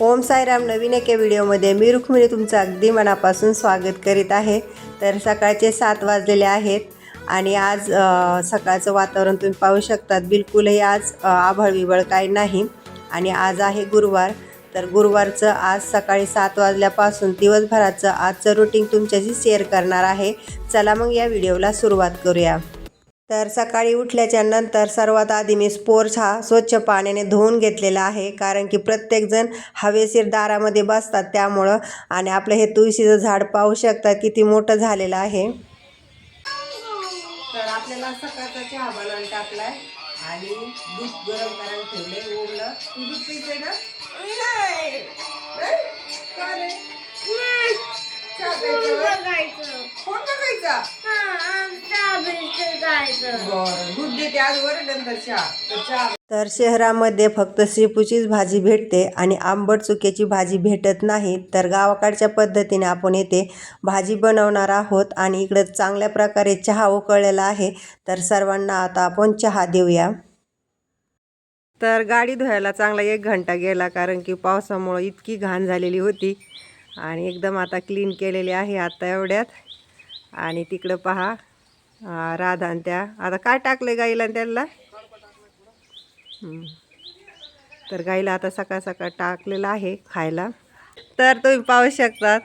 ओम साईराम नवीन एके व्हिडिओमध्ये मी रुक्मिणी तुमचं अगदी मनापासून स्वागत करीत आहे. तर सकाळचे सात वाजलेले आहेत आणि आज सकाळचं वातावरण तुम्ही पाहू शकतात. बिलकुलही आज आभळविबळ काही नाही आणि आज आहे गुरुवार. तर गुरुवारचं आज सकाळी सात वाजल्यापासून दिवसभराचं आजचं रुटीन तुमच्याशी शेअर करणार आहे. चला मग या व्हिडिओला सुरुवात करूया. तर सकाळी उठल्याच्या नंतर सर्वात आधी मी स्पोर्च हा स्वच्छ पाण्याने धुवून घेतलेला आहे. कारण की प्रत्येकजण हवेशीर दारामध्ये बसतात त्यामुळं आणि आपलं हे तुळशीचं झाड पाहू शकतात किती मोठं झालेलं आहे. तर आपल्याला सकाळचा चहा बनवून टाकलाय आणि दूध गरम करायला ठेवले उरलं तू दूध पिते ना? बघायचा बरं दूध देते आज चहा. तर चहा. तर शहरामध्ये फक्त श्रीपूचीच भाजी भेटते आणि आंबट चुक्याची भाजी भेटत नाही तर गावाकडच्या पद्धतीने आपण येथे भाजी बनवणार आहोत आणि इकडं चांगल्या प्रकारे चहा उकळलेला आहे तर सर्वांना आता आपण चहा देऊया. तर गाडी धुवायला चांगला एक घंटा गेला कारण की पावसामुळं इतकी घाण झालेली होती. आणि एकदम आता क्लीन केलेली आहे आता एवढ्यात. आणि तिकडं पहा राधान राधा आणि त्या आता काय टाकलं गाईला त्याला? तर गाईला आता सकाळ सकाळ टाकलेलं आहे खायला. तर तुम्ही पाहू शकतात.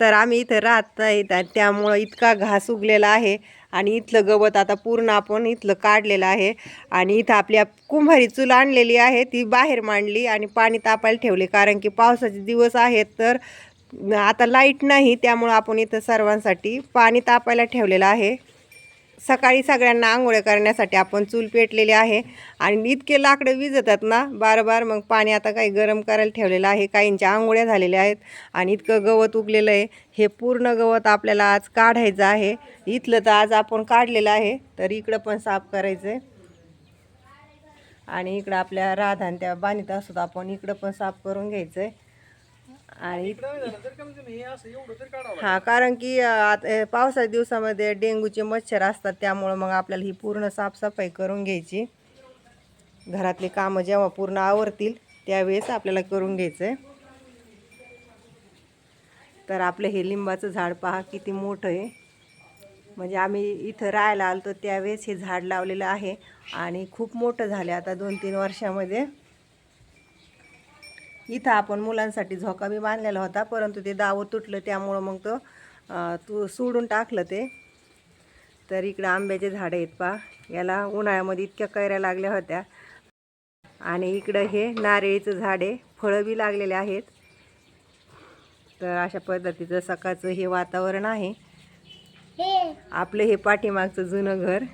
तर आम्ही इथं राहत नाहीत आणि त्यामुळं इतका घास उगलेला आहे. आणि इथलं गवत आता पूर्ण आपण इथलं काढलेलं आहे. आणि इथं आपल्या कुंभारी चूल आणलेली आहे ती बाहेर मांडली आणि पाणी तापायला ठेवले. कारण की पावसाचे दिवस आहेत तर आता लाइट नाही त्यामुळं आपण इथं सर्वांसाठी पाणी तापायला ठेवलेलं आहे. सकाळी सगळ्यांना आंघोळ्या करण्यासाठी आपण चूल पेटलेली आहे. आणि इतके लाकडं विजतात ना बार बार मग पाणी आता काही गरम करायला ठेवलेलं आहे. काहींच्या आंघोळ्या झालेल्या आहेत आणि इतकं गवत उगलेलं आहे. हे पूर्ण गवत आपल्याला आज काढायचं आहे. इथलं तर आज आपण काढलेलं आहे. तर इकडं पण साफ करायचं आहे आणि इकडं आपल्या राधान त्या बांधित असतो आपण इकडं पण साफ करून घ्यायचं आहे आणि हा कारण की आता पावसाच्या दिवसामध्ये डेंग्यूचे मच्छर असतात त्यामुळं मग आपल्याला ही पूर्ण साफसफाई करून घ्यायची. घरातली कामं जेव्हा पूर्ण आवरतील त्यावेळेस आपल्याला करून घ्यायचं आहे तर आपलं हे लिंबाचं झाड पहा किती मोठं आहे. म्हणजे आम्ही इथं राहायला आलतो त्यावेळेस हे झाड लावलेलं आहे. आणि खूप मोठं झालं आता दोन तीन वर्षामध्ये. इथं आपण मुलांसाठी झोका बी बांधलेला होता परंतु ते दावं तुटलं त्यामुळं मग तो तू सोडून टाकलं ते. तर इकडं आंब्याचे झाडं आहेत पा याला उन्हाळ्यामध्ये इतक्या कैऱ्या लागल्या होत्या. आणि इकडं हे नारळीचं झाड आहे फळं बी लागलेले आहेत. तर अशा पद्धतीचं सकाळचं हे वातावरण आहे. आपलं हे पाठीमागचं जुनं घर.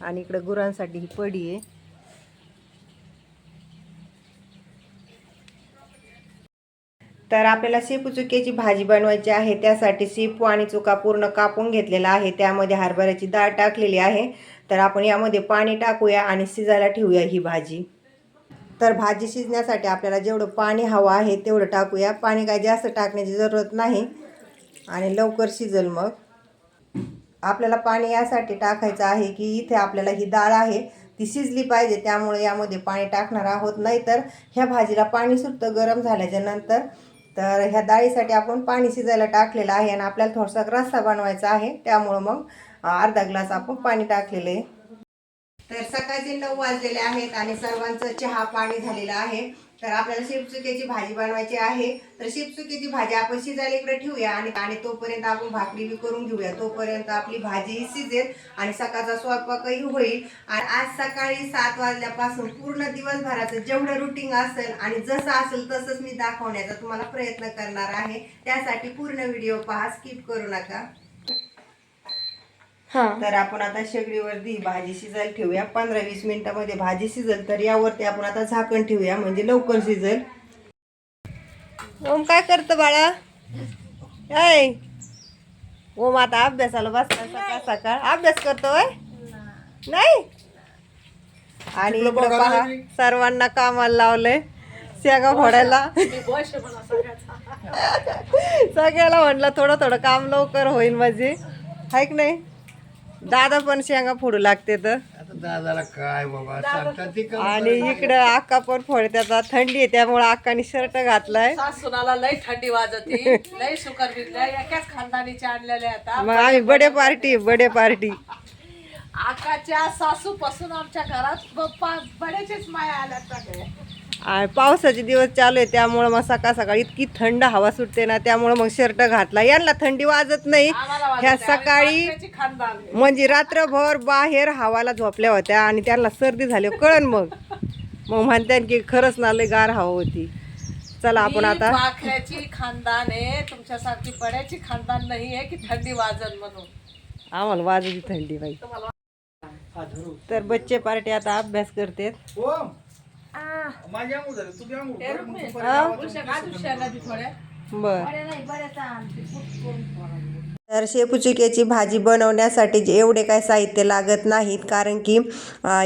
आणि इकडं गुरांसाठी ही पडी आहे. तर आपल्याला शेपू चुक्याची भाजी बनवायची आहे त्यासाठी शेपू आणि चुका पूर्ण कापून घेतलेला आहे. त्यामध्ये हरभऱ्याची डाळ टाकलेली आहे. तर आपण यामध्ये पाणी टाकूया आणि शिजायला ठेवूया ही भाजी. तर भाजी शिजण्यासाठी आपल्याला जेवढं पाणी हवं आहे तेवढं टाकूया. पाणी काय जास्त टाकण्याची जरूरत नाही. आणि लवकर शिजल मग. आपल्याला पाणी यासाठी टाकायचं आहे की इथे आपल्याला ही डाळ आहे ती शिजली पाहिजे. त्यामुळे यामध्ये पाणी टाकणार आहोत नाहीतर ह्या भाजीला पाणी सुटतं गरम झाल्याच्यानंतर तर ह्या डाळीसाठी आपण पाणी शिजायला टाकलेलं आहे आणि आपल्याला थोडासा रस्सा बनवायचा आहे. त्यामुळं मग अर्धा ग्लास आपण पाणी टाकलेलं आहे. तर सकाळचे नऊ वाजलेले आहेत आणि सर्वांचं चहा पाणी झालेलं आहे. तर आपल्याला शेपचुक्याची भाजी बनवायची आहे. तर शेपचुक्याची भाजी आपण शिजायला इकडे ठेवूया आणि आणि तोपर्यंत आपण भाकरी बी करून घेऊया. तोपर्यंत आपली भाजी शिजेल आणि सकाळचा स्वयंपाकही होईल. आणि आज सकाळी सात वाजल्यापासून पूर्ण दिवसभराचं जेवढं रुटीन असेल आणि जसं असेल तसंच मी दाखवण्याचा तुम्हाला प्रयत्न करणार आहे. त्यासाठी पूर्ण व्हिडिओ पहा. स्किप करू नका. तर आपण आता शेगडीवर दी भाजी शिजायला ठेवूया. पंधरा वीस मिनिटामध्ये भाजी शिजेल तर यावरती आपण आता झाकण ठेवूया म्हणजे लवकर शिजेल. ओम काय करतं बाळा? ऐ ओम आता अभ्यासाला बसला सकाळ सकाळ. अभ्यास करतोय नाही? आणि पहा सर्वांना कामाला लावलंय. शेंगा फोडायला. सगळ्याला म्हटलं थोडं थोडं काम लवकर होईल म्हणजे हाय की नाही? दादा पण शेंगा फोडू लागते तर. दादाला काय बाबा सांगतात ते करू आणि इकडं अक्का पण फोडते आता थंडी आहे त्यामुळे अक्काने शर्ट घातलाय. सासूनाला लय थंडी वाजती लय शुकर बिरल्या एकाच खानदानीच्या आणलेल्या आता मग आम्ही बडे पार्टी बडे पार्टी. आकाच्या सासू पासून आमच्या घरात बप्पा बड्याचेच माया आल्या पावसाचे दिवस चालू आहे त्यामुळं मग सकाळ सकाळ इतकी थंड हवा सुटते ना त्यामुळं मग शर्ट घातला. यांना थंडी वाजत नाही. वाजते. ह्या सकाळी. म्हणजे रात्रभर बाहेर हवाला झोपल्या होत्या आणि त्यांना सर्दी झाली. कळण मग. मग म्हणतात की खरंच ना लय गार हवा होती. चला आपण आता खानदान आहे. तुमच्यासारखी बड्याची खानदान नाही आहे की थंडी वाजन म्हणून. आम्हाला वाजली थंडी बाई. तर बच्चे पार्टी आता अभ्यास करते हो माझ्या झाली कर, मग तू परत बर. नाही आणते करून. तर शेपूचिकेची भाजी बनवण्यासाठी जे एवढे काय साहित्य लागत नाहीत कारण की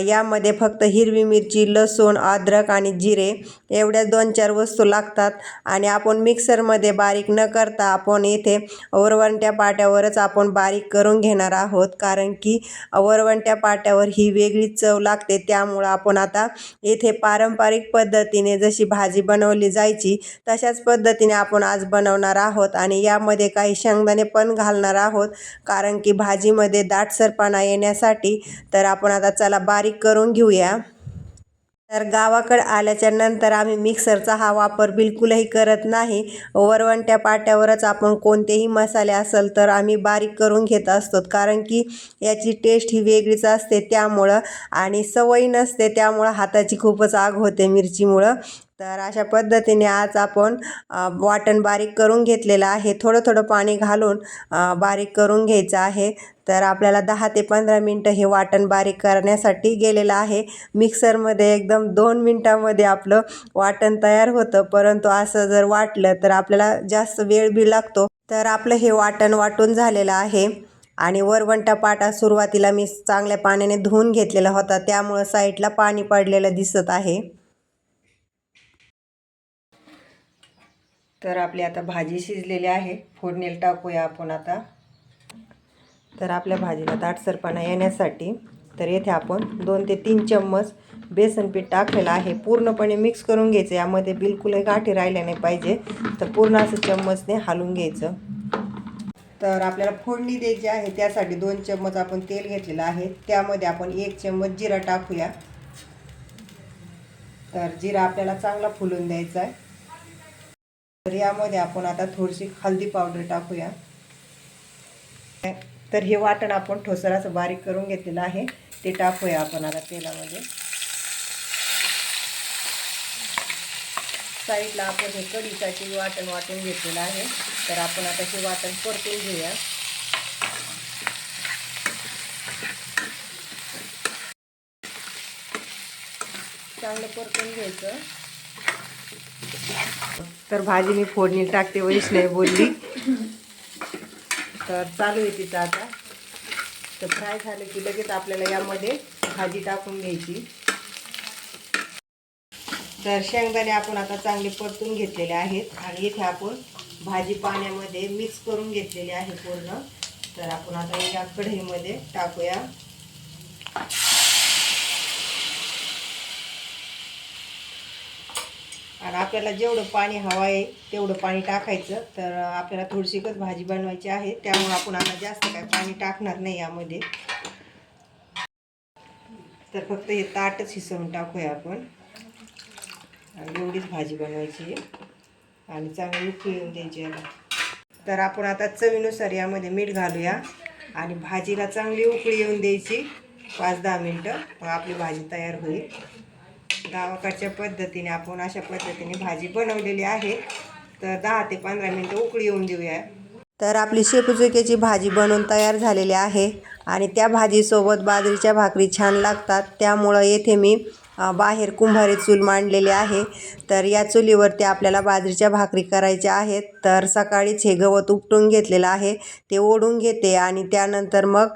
यामध्ये फक्त हिरवी मिरची लसूण अद्रक आणि जिरे एवढ्या दोन चार वस्तू लागतात. आणि आपण मिक्सरमध्ये बारीक न करता आपण येथे वरवंट्या पाट्यावरच आपण बारीक करून घेणार आहोत कारण की वरवंट्या पाट्यावर ही वेगळीच चव लागते. त्यामुळं आपण आता येथे पारंपरिक पद्धतीने जशी भाजी बनवली जायची तशाच पद्धतीने आपण आज बनवणार आहोत. आणि यामध्ये काही शेंगदाणे पण घालणार आहोत. कारण की भाजीमध्ये दाटसरपणा येण्यासाठी तर आपण आता चला बारीक करून घेऊया. तर गावाकडे आल्याच्यानंतर आम्ही मिक्सरचा हा वापर बिलकुलही करत नाही. वरवंट्या पाट्यावरच आपण कोणतेही मसाले असेल तर आम्ही बारीक करून घेत असतो. कारण की याची टेस्ट ही वेगळीच असते त्यामुळं आणि सवय नसते त्यामुळं हाताची खूपच आग होते मिरचीमुळं. तर अशा पद्धतीने आज आपण वाटण बारीक करून घेतलेलं आहे. थोडं थोडं पाणी घालून बारीक करून घ्यायचं आहे. तर आपल्याला दहा ते पंधरा मिनटं हे वाटण बारीक करण्यासाठी गेलेलं आहे. मिक्सरमध्ये एकदम दोन मिनटामध्ये आपलं वाटण तयार होतं. परंतु असं जर वाटलं तर आपल्याला जास्त वेळ बी लागतो. तर आपलं हे वाटण वाटून झालेलं आहे. आणि वरवंटा पाटा सुरुवातीला मी चांगल्या पाण्याने धुवून घेतलेला होता. त्यामुळं साईडला पाणी पडलेलं दिसत आहे. तर आपली आता भाजी शिजलेली आहे. फोडणीला टाकूया आपण आता. तर आपल्या भाजीला दाटसरपणा येण्यासाठी तर येथे आपण दोन ते तीन चम्मच बेसन पीठ टाकलेलं आहे. पूर्णपणे मिक्स करून घ्यायचं. यामध्ये बिलकुलही गाठी राहिल्या नाही पाहिजे. तर पूर्ण असं चम्मचने हालून घ्यायचं. तर आपल्याला फोडणी द्यायची आहे. त्यासाठी दोन चम्मच आपण तेल घेतलेलं आहे. त्यामध्ये आपण एक चम्मच जिरा टाकूया. तर जिरा आपल्याला चांगला फुलून द्यायचा आहे. तर यामध्ये आपण आता थोडीशी हल्दी पावडर टाकूया. तर हे वाटण आपण ठोसराचं बारीक करून घेतलेलं आहे. ते टाकूया आपण आता तेलामध्ये. साईडला आपण हे कढीसाठी वाटण वाटून घेतलेलं आहे. तर आपण आता हे वाटण परतून घेऊया. चांगलं परतून घ्यायचं. तर भाजी मी फोडणी टाकते वैष्णवी बोलली. तर चालू आहे तिचं आता. तर फ्राय झालं की लगेच आपल्याला यामध्ये भाजी टाकून घ्यायची. तर शेंगदाणे आपण आता चांगले परतून घेतलेले आहेत आणि इथे आपण भाजी पाण्यामध्ये मिक्स करून घेतलेली आहे पूर्ण. तर आपण आता या कढईमध्ये टाकूया. आणि आपल्याला जेवढं पाणी हवं आहे तेवढं पाणी टाकायचं. तर आपल्याला थोडीशीकच भाजी बनवायची आहे. त्यामुळे आपण आता जास्त काय पाणी टाकणार नाही यामध्ये. तर फक्त हे ताटच हिसवून टाकूया आपण. आणि एवढीच भाजी बनवायची आहे. आणि चांगली उकळी येऊन द्यायची याला तर आपण आता चवीनुसार यामध्ये मीठ घालूया. आणि भाजीला चांगली उकळी येऊन द्यायची. पाच दहा मिनटं. मग आपली भाजी तयार होईल. गावाकडच्या पद्धतीने आपण अशा पद्धतीने भाजी बनवलेली आहे. तर दहा ते पंधरा मिनटं उकळी येऊन देऊया. तर आपली शेपूचुक्याची भाजी बनवून तयार झालेली आहे आणि त्या भाजीसोबत बाजरीच्या भाकरी छान लागतात. त्यामुळं येथे मी बाहेर कुंभारी चूल मांडलेली आहे. तर या चुलीवरती आपल्याला बाजरीच्या भाकरी करायच्या आहेत. तर सकाळीच हे गवत उपटून घेतलेलं आहे. ते ओढून घेते आणि त्यानंतर मग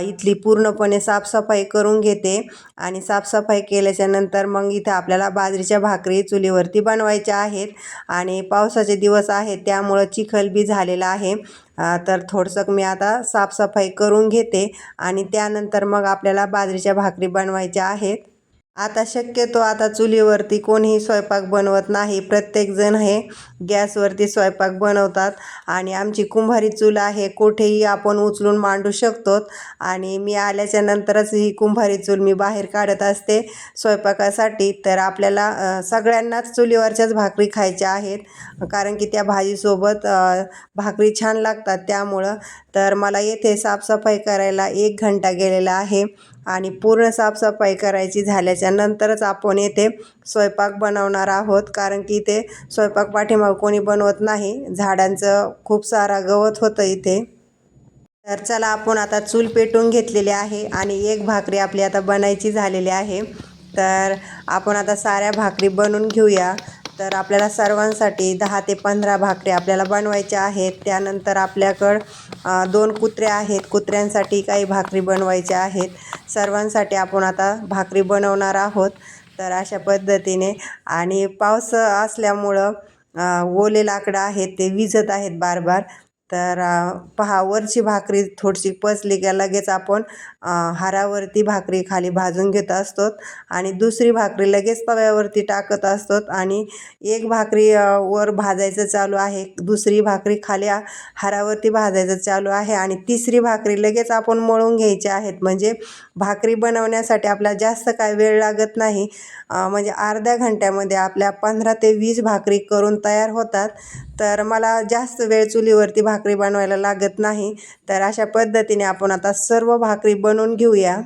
इथली पूर्णपणे साफसफाई करून घेते. आणि साफसफाई केल्याच्यानंतर मग इथं आपल्याला बाजरीच्या भाकरी चुलीवरती बनवायच्या आहेत. आणि पावसाचे दिवस आहेत त्यामुळं चिखल बी झालेला आहे. तर थोडंसं मी आता साफसफाई करून घेते. आणि त्यानंतर मग आपल्याला बाजरीच्या भाकरी बनवायच्या आहेत. आता शक्यतो आता चुलीवरती कोणीही स्वयंपाक बनवत नाही. प्रत्येकजण हे गॅसवरती स्वयंपाक बनवतात आणि आमची कुंभारी चूल आहे कुठेही आपण उचलून मांडू शकतो आणि मी आल्याच्या नंतरच ही कुंभारी चूल मी बाहेर काढत असते स्वयंपाकासाठी. तर आपल्याला सगळ्यांनाच चुलीवरच्याच भाकरी खायच्या आहेत. कारण की त्या भाजीसोबत भाकरी छान लागतात. त्यामुळं तर मला येथे साफसफाई करायला एक घंटा गेलेला आहे. आणि पूर्ण साफसफाई करायची झाल्याच्या नंतरच आपण येथे स्वयंपाक बनवणार आहोत. कारण की इथे स्वयंपाक पाठीमाग कोणी बनवत नाही. झाडांचं खूप सारा गवत होतं इथे. तर चला आपण आता चूल पेटून घेतलेली आहे आणि एक भाकरी आपली आता बनायची झालेली आहे. तर आपण आता साऱ्या भाकरी बनवून घेऊया. तर आपल्याला सर्वांसाठी दहा ते पंधरा भाकरी आपल्याला बनवायच्या आहेत. त्यानंतर आपल्याकडं दोन कुत्रे आहेत. कुत्र्यांसाठी काही भाकरी बनवायच्या आहेत. सर्वांसाठी आपण आता भाकरी बनवणार आहोत. तर अशा पद्धतीने आणि पाऊस असल्यामुळं ओले लाकडं आहेत ते विझत आहेत बार बार. तर पहा वरची भाकरी थोडीशी पचली की लगेच आपण हारावरती भाकरी खाली भाजून घेत असतो आणि दुसरी भाकरी लगेच तव्यावरती टाकत असतो आणि एक भाकरी वर भाजायचं चालू आहे दुसरी भाकरी खाली हारावरती भाजायचं चालू आहे आणि तिसरी भाकरी लगेच आपण मळून घ्यायची आहेत. म्हणजे भाकरी बनवण्यासाठी आपल्याला जास्त काय वेळ लागत नाही. म्हणजे अर्ध्या घंट्यामध्ये आपल्या पंधरा ते वीस भाकरी करून तयार होतात. तर मला जास्त वेळ चुलीवरती भाकरी भाकरी बनवायला लागत नाही तर अशा पद्धतीने आपण आता सर्व भाकरी बनवून घेऊया.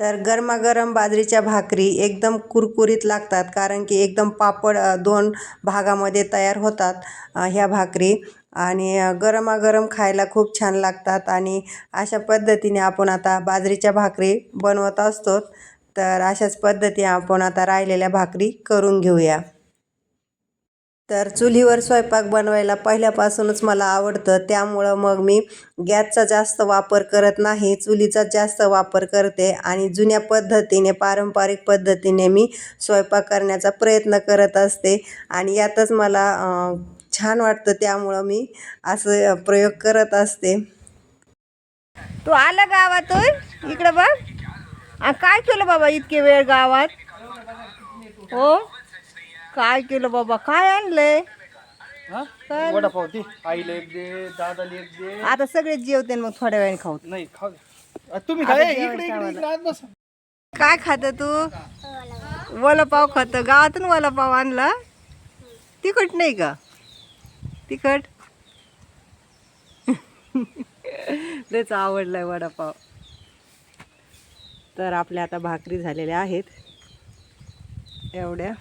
तर गरमागरम बाजरीच्या भाकरी एकदम कुरकुरीत लागतात कारण की एकदम पापड दोन भागामध्ये तयार होतात ह्या भाकरी. आणि गरमागरम खायला खूप छान लागतात आणि अशा पद्धतीने आपण आता बाजरीच्या भाकरी बनवत असतो. तर अशाच पद्धतीने आपण आता राहिलेल्या भाकरी करून घेऊया. तर चुलीवर स्वयंपाक बनवायला पहिल्यापासूनच मला आवडतं. त्यामुळं मग मी गॅसचा जास्त वापर करत नाही चुलीचा जास्त वापर करते आणि जुन्या पद्धतीने पारंपरिक पद्धतीने मी स्वयंपाक करण्याचा प्रयत्न करत असते आणि यातच मला छान वाटतं. त्यामुळं मी असं प्रयोग करत असते. तू आला गावातून? इकडं बघ. काय केलं बाबा इतके वेळ गावात? हो? काय केलं बाबा? काय आणलंय? काय? वडापाव दे. आईला एक दे दादाला एक दे. आता सगळे जेवते मग थोड्या वेळाने खाऊ. नाही खाऊ दे. अ, तुम्ही आता काय जेवण इकडे इकडे खावायला. इकडे आत बसा. काय खात तू? वडापाव खात. गावातून वडापाव आणला? तिखट नाही का? तिखट? त्याचा आवडलाय वडापाव. तर आपल्या आता भाकरी झालेल्या आहेत. एवढ्या.